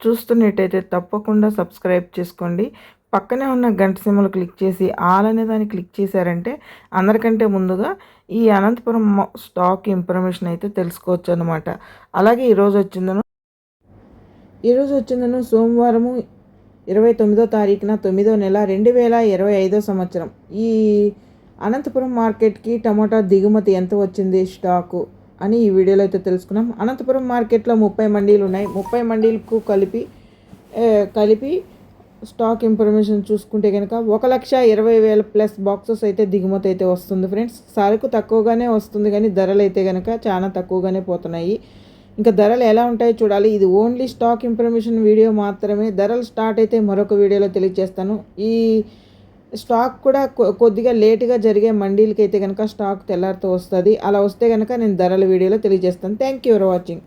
చూస్తున్నట్టయితే తప్పకుండా సబ్స్క్రైబ్ చేసుకోండి. పక్కనే ఉన్న గంట సిమ్మలు క్లిక్ చేసి ఆల్ అనే దాన్ని క్లిక్ చేశారంటే అందరికంటే ముందుగా ఈ అనంతపురం స్టాక్ ఇన్ఫర్మేషన్ అయితే తెలుసుకోవచ్చు అనమాట అలాగే ఈరోజు వచ్చిందను ఈరోజు వచ్చిందను సోమవారము ఇరవై తొమ్మిదో తారీఖున తొమ్మిదో నెల రెండు వేల ఇరవై ఐదో సంవత్సరం. ఈ అనంతపురం మార్కెట్కి టమాటా దిగుమతి ఎంత వచ్చింది స్టాకు? అని ఈ వీడియోలో అయితే తెలుసుకున్నాం. అనంతపురం మార్కెట్లో ముప్పై మండీలు ఉన్నాయి. ముప్పై మండీలకు కలిపి కలిపి స్టాక్ ఇన్ఫర్మేషన్ చూసుకుంటే కనుక ఒక లక్ష ఇరవై వేల ప్లస్ బాక్సెస్ అయితే దిగుమతి అయితే వస్తుంది ఫ్రెండ్స్. సరుకు తక్కువగానే వస్తుంది కానీ ధరలు అయితే కనుక చాలా తక్కువగానే పోతున్నాయి. ఇంకా ధరలు ఎలా ఉంటాయో చూడాలి. ఇది ఓన్లీ స్టాక్ ఇన్ఫర్మేషన్ వీడియో మాత్రమే. ధరలు స్టార్ట్ అయితే మరొక వీడియోలో తెలియజేస్తాను. ఈ స్టాక్ కూడా కొ- కొద్దిగా లేటుగా జరిగే మండీలకి అయితే కనుక స్టాక్ తెల్లారితో వస్తుంది. అలా వస్తే కనుక నేను ధరల వీడియోలో తెలియజేస్తాను. Thank you for watching